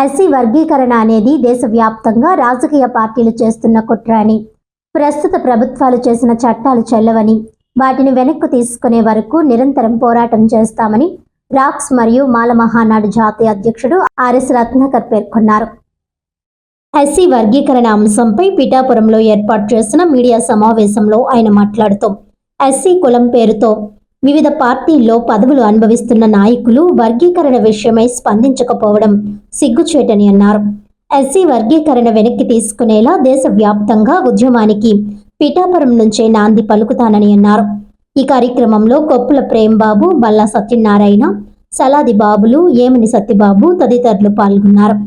SC వర్గీకరణ అనేది దేశవ్యాప్తంగా రాజకీయ పార్టీలు చేస్తున్న కుట్ర అని ప్రస్తుత ప్రభుత్వాలు చేసిన చట్టాలు చెల్లవని వాటిని వెనక్కు తీసుకునే వరకు నిరంతరం పోరాటం చేస్తామని రాక్స్ మరియు మాల మహానాడు జాతీయ అధ్యక్షుడు ఆర్ఎస్ రత్నాకర్ పేర్కొన్నారు. ఎస్సీ వర్గీకరణ అంశంపై పిఠాపురంలో ఏర్పాటు చేసిన మీడియా సమావేశంలో ఆయన మాట్లాడుతూ ఎస్సీ కులం పేరుతో వివిధ పార్టీల్లో పదవులు అనుభవిస్తున్న నాయకులు వర్గీకరణ విషయమై స్పందించకపోవడం సిగ్గుచేటని అన్నారు. ఎస్సీ వర్గీకరణ వెనక్కి తీసుకునేలా దేశవ్యాప్తంగా ఉద్యమానికి పిఠాపురం నుంచే నాంది పలుకుతానని అన్నారు. ఈ కార్యక్రమంలో కొప్పుల ప్రేమ్బాబు బల్లా సత్యనారాయణ సలాది బాబులు ఏమని సత్యబాబు తదితరులు పాల్గొన్నారు.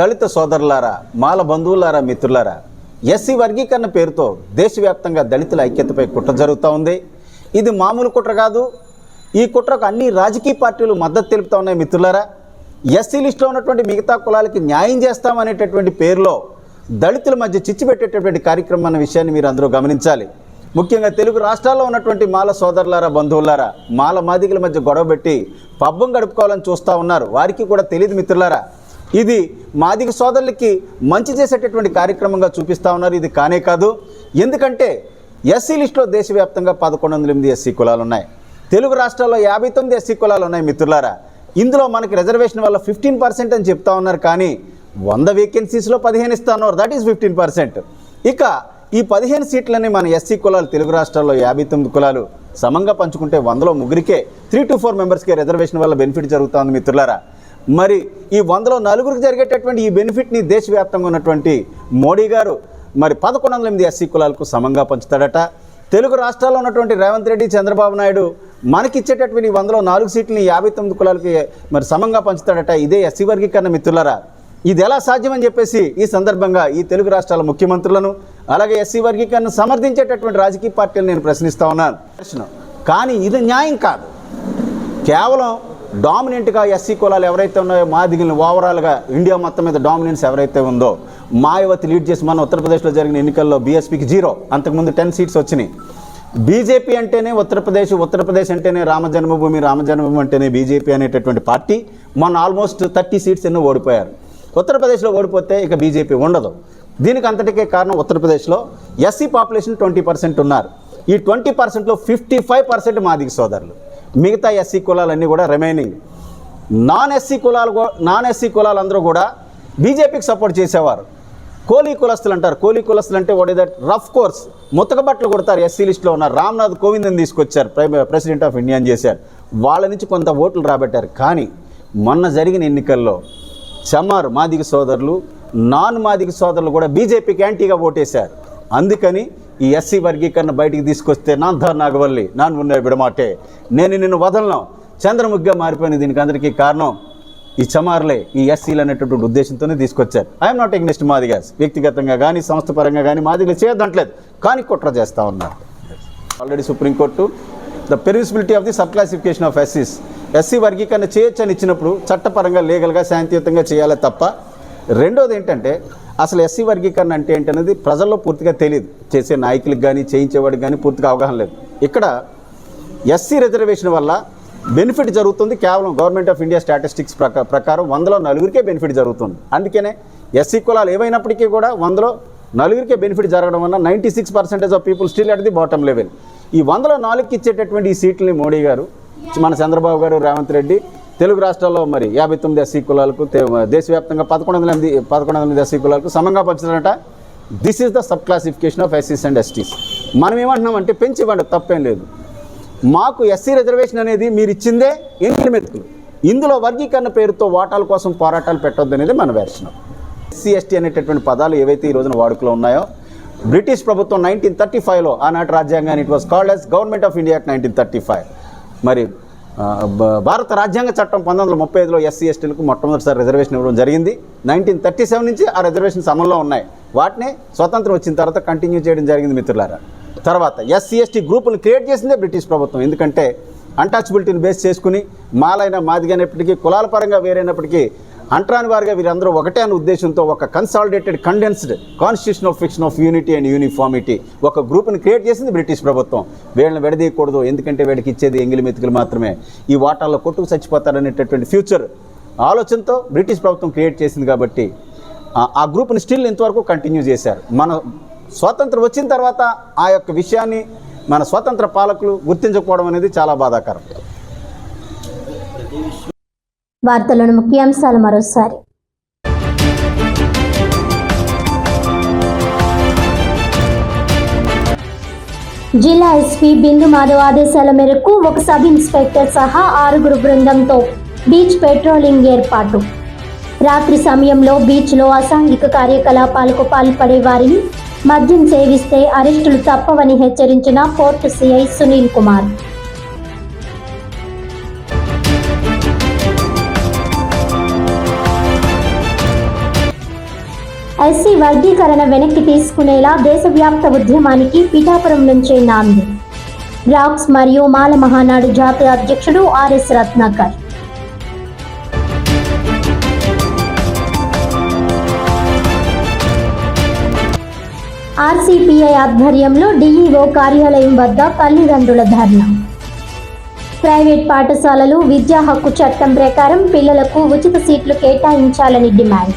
దళిత సోదరులారా మాల బంధువులారా మిత్రులారా ఎస్సీ వర్గీకరణ పేరుతో దేశవ్యాప్తంగా దళితుల ఐక్యతపై కుట్ర జరుగుతూ ఉంది. ఇది మామూలు కుట్ర కాదు. ఈ కుట్రకు అన్ని రాజకీయ పార్టీలు మద్దతు తెలుపుతా ఉన్నాయి మిత్రులారా. ఎస్సీ లిస్టులో ఉన్నటువంటి మిగతా కులాలకి న్యాయం చేస్తామనేటటువంటి పేరులో దళితుల మధ్య చిచ్చు పెట్టేటటువంటి కార్యక్రమం అన్న విషయాన్ని మీరు అందరూ గమనించాలి. ముఖ్యంగా తెలుగు రాష్ట్రాల్లో ఉన్నటువంటి మాల సోదరులారా బంధువులారా మాల మాదిగల మధ్య గొడవ పెట్టి పబ్బం గడుపుకోవాలని చూస్తూ ఉన్నారు. వారికి కూడా తెలియదు మిత్రులారా. ఇది మాదిగ సోదరులకి మంచి చేసేటటువంటి కార్యక్రమంగా చూపిస్తూ ఉన్నారు. ఇది కానే కాదు. ఎందుకంటే ఎస్సీ లిస్టులో దేశవ్యాప్తంగా పదకొండు వందల ఎనిమిది ఎస్సీ కులాలు ఉన్నాయి తెలుగు రాష్ట్రాల్లో యాభై తొమ్మిది ఎస్సీ కులాలు ఉన్నాయి మిత్రులారా. ఇందులో మనకి రిజర్వేషన్ వల్ల ఫిఫ్టీన్ పర్సెంట్ అని చెప్తా ఉన్నారు కానీ వంద వేకెన్సీస్లో పదిహేను ఇస్తా ఉన్నారు. That is fifteen percent. ఇక ఈ పదిహేను సీట్లని మన ఎస్సీ కులాలు తెలుగు రాష్ట్రాల్లో యాభై తొమ్మిది కులాలు సమంగా పంచుకుంటే వందలో ముగ్గురికే త్రీ టు ఫోర్ మెంబర్స్కే రిజర్వేషన్ వల్ల బెనిఫిట్ జరుగుతుంది మిత్రులారా. మరి ఈ వందలో నలుగురికి జరిగేటటువంటి ఈ బెనిఫిట్ని దేశవ్యాప్తంగా ఉన్నటువంటి మోడీ గారు మరి పదకొండు వందల ఎనిమిది ఎస్సీ కులాలకు సమంగా పంచుతాడట. తెలుగు రాష్ట్రాల్లో ఉన్నటువంటి రేవంత్ రెడ్డి చంద్రబాబు నాయుడు మనకిచ్చేటటువంటి ఈ వందలో నాలుగు సీట్లని యాభై తొమ్మిది కులాలకి మరి సమంగా పంచుతాడట ఇదే ఎస్సీ వర్గీకరణ మిత్రులరా. ఇది ఎలా సాధ్యమని చెప్పేసి ఈ సందర్భంగా ఈ తెలుగు రాష్ట్రాల ముఖ్యమంత్రులను అలాగే ఎస్సీ వర్గీకరణ సమర్థించేటటువంటి రాజకీయ పార్టీలు నేను ప్రశ్నిస్తా ఉన్నాను. ప్రశ్న కానీ ఇది న్యాయం కాదు. కేవలం డామినెంట్గా ఎస్సీ కులాలు ఎవరైతే ఉన్నాయో మాదిగిన ఓవరాల్గా ఇండియా మొత్తం మీద డామినెన్స్ ఎవరైతే ఉందో మాయావతి లీడ్ చేసి మన ఉత్తరప్రదేశ్లో జరిగిన ఎన్నికల్లో బీఎస్పీకి జీరో. అంతకుముందు టెన్ సీట్స్ వచ్చినాయి. బీజేపీ అంటేనే ఉత్తరప్రదేశ్ ఉత్తరప్రదేశ్ అంటేనే రామ జన్మభూమి రామ జన్మభూమి అంటేనే బీజేపీ అనేటటువంటి పార్టీ మన ఆల్మోస్ట్ థర్టీ సీట్స్ ఎన్నో ఓడిపోయారు. ఉత్తరప్రదేశ్లో ఓడిపోతే ఇక బీజేపీ ఉండదు. దీనికి అంతటికే కారణం ఉత్తరప్రదేశ్లో ఎస్సీ పాపులేషన్ ట్వంటీ పర్సెంట్ ఉన్నారు. ఈ ట్వంటీ పర్సెంట్లో ఫిఫ్టీ ఫైవ్ పర్సెంట్ మాదిగ సోదరులు. మిగతా ఎస్సీ కులాలన్నీ కూడా రిమైనింగ్ నాన్ ఎస్సీ కులాలు నాన్ ఎస్సీ కులాలందరూ కూడా బీజేపీకి సపోర్ట్ చేసేవారు. కోలీ కులస్తులు అంటారు. కోలీ కులస్తులు అంటే వాట్ దట్ రఫ్ కోర్స్ ముతక బట్టలు కొడతారు ఎస్సీ లిస్టులో ఉన్న రామ్నాథ్ కోవింద్ని తీసుకొచ్చారు. ప్రెసిడెంట్ ఆఫ్ ఇండియా అని చేశారు. వాళ్ళ నుంచి కొంత ఓట్లు రాబట్టారు. కానీ మొన్న జరిగిన ఎన్నికల్లో చమారు మాదిగ సోదరులు నాన్ మాదిగ సోదరులు కూడా బీజేపీకి యాంటీగా ఓటేశారు. అందుకని ఈ ఎస్సీ వర్గీకరణ బయటికి తీసుకొస్తే నాంధార్ నాగవల్లి నాన్ ఉన్న విడమాటే. నేను నిన్ను వదలను. చంద్రముగ్గా మారిపోయిన దీనికి అందరికీ కారణం ఈ చమార్లే ఈ ఎస్సీలు అనేటటువంటి ఉద్దేశంతోనే తీసుకొచ్చారు. ఐఎమ్ నాట్ ఎగ్నెస్ట్ మాదిగాస్ వ్యక్తిగతంగా కానీ సంస్థ పరంగా కానీ మాదిగలు చేయదంటలేదు కానీ కుట్ర చేస్తూ ఉన్నారు. Already supreme court the permissibility of the sub classification of ఎస్సీస్ SC వర్గీకరణ చేయొచ్చని ఇచ్చినప్పుడు చట్టపరంగా లీగల్గా శాంతియుతంగా చేయాలి తప్ప రెండోది ఏంటంటే అసలు ఎస్సీ వర్గీకరణ అంటే ఏంటనేది ప్రజల్లో పూర్తిగా తెలియదు చేసే నాయకులకు కానీ చేయించేవాడికి కానీ పూర్తిగా అవగాహన లేదు. ఇక్కడ ఎస్సీ రిజర్వేషన్ వల్ల బెనిఫిట్ జరుగుతుంది కేవలం గవర్నమెంట్ ఆఫ్ ఇండియా స్టాటిస్టిక్స్ ప్రకా ప్రకారం వందలో నలుగురికే బెనిఫిట్ జరుగుతుంది. అందుకనే ఎస్సీ కులాలు ఏవైనప్పటికీ కూడా వందలో నలుగురికే బెనిఫిట్ జరగడం వల్ల ninety six percentage of people still at the bottom level. ఈ వందలో నాలుగుకి ఇచ్చేటటువంటి ఈ సీట్లని మోడీ గారు మన చంద్రబాబు గారు రేవంత్ రెడ్డి తెలుగు రాష్ట్రాల్లో మరి యాభై తొమ్మిది ఎస్సీ కులాలకు దేశవ్యాప్తంగా పదకొండు వందల ఎనిమిది పదకొండు వందల ఎనిమిది ఎస్సీ కులాలకు సమంగా పంచుతారట this is the sub classification of ఎస్సీస్ and STs మనం ఏమంటున్నామంటే పెంచి ఇవ్వండి తప్పేం లేదు. మాకు ఎస్సీ రిజర్వేషన్ అనేది మీరు ఇచ్చిందే ఎంగిలి మెతుకులు ఇందులో వర్గీకరణ పేరుతో ఓటాల కోసం పోరాటాలు పెట్టొద్దు అనేది మన వేర్షణం ఎస్సీ ఎస్టీ అనేటటువంటి పదాలు ఏవైతే ఈ రోజున వాడుకలో ఉన్నాయో బ్రిటిష్ ప్రభుత్వం నైన్టీన్ థర్టీ ఫైవ్లో ఆనాటి రాజ్యాంగాన్ని it was called as government of India nineteen thirty five మరి భారత రాజ్యాంగ చట్టం పంతొమ్మిది వందల ముప్పై ఐదులో ఎస్సీ ఎస్టీలకు మొట్టమొదటిసారి రిజర్వేషన్ ఇవ్వడం జరిగింది. నైన్టీన్ థర్టీ సెవెన్ నుంచి ఆ రిజర్వేషన్స్ అమల్లో ఉన్నాయి. వాటిని స్వతంత్రం వచ్చిన తర్వాత కంటిన్యూ చేయడం జరిగింది మిత్రులారా. తర్వాత ఎస్సీ ఎస్టీ గ్రూపులు క్రియేట్ చేసిందే బ్రిటిష్ ప్రభుత్వం. ఎందుకంటే అన్టచబిలిటీని బేస్ చేసుకుని మాలైన మాదిగైనప్పటికీ కులాల పరంగా వేరైనప్పటికీ అంటరాని వారిగా వీరందరూ ఒకటే అనే ఉద్దేశంతో ఒక consolidated condensed constitution of fiction of unity and uniformity ఒక గ్రూప్ని క్రియేట్ చేసింది బ్రిటిష్ ప్రభుత్వం. వీళ్ళని విడదీయకూడదు ఎందుకంటే వీడికి ఇచ్చేది ఎంగిలి మెతుకులు మాత్రమే. ఈ వాటాల్లో కొట్టుకు చచ్చిపోతారనేటటువంటి ఫ్యూచర్ ఆలోచనతో బ్రిటిష్ ప్రభుత్వం క్రియేట్ చేసింది కాబట్టి ఆ- ఆ గ్రూప్ని స్టిల్ ఇంతవరకు కంటిన్యూ చేశారు. మన స్వాతంత్రం వచ్చిన తర్వాత ఆ యొక్క విషయాన్ని మన స్వాతంత్ర పాలకులు గుర్తించకపోవడం అనేది చాలా బాధాకరం. వార్తలను ముఖ్యాంశాలు మరోసారి. జిల్లా ఎస్పీ బిందు మాధవ్ ఆదేశాల మేరకు ఒక సబ్ ఇన్స్పెక్టర్ సహా ఆరుగురు బృందంతో బీచ్ పెట్రోలింగ్ ఏర్పాటు. రాత్రి సమయంలో బీచ్లో అసాంఘిక కార్యకలాపాలకు పాల్పడే వారిని మద్యం సేవిస్తే అరెస్టులు తప్పవని హెచ్చరించిన port CI Sunil Kumar. SC వర్గీకరణ వెనక్కి తీసుకునేలా దేశవ్యాప్త ఉద్యమానికి పిఠాపురం నుంచే నాంది. రాక్స్ మరియు మాల మహానాడు జాతీయ అధ్యక్షుడు ఆర్ఎస్ రత్నాకర్. ఆర్సీపీఐ ఆధ్వర్యంలో డిఈఓ కార్యాలయం వద్ద తల్లిదండ్రుల ధర్నా. ప్రైవేట్ పాఠశాలలు విద్యా హక్కు చట్టం ప్రకారం పిల్లలకు ఉచిత సీట్లు కేటాయించాలని డిమాండ్.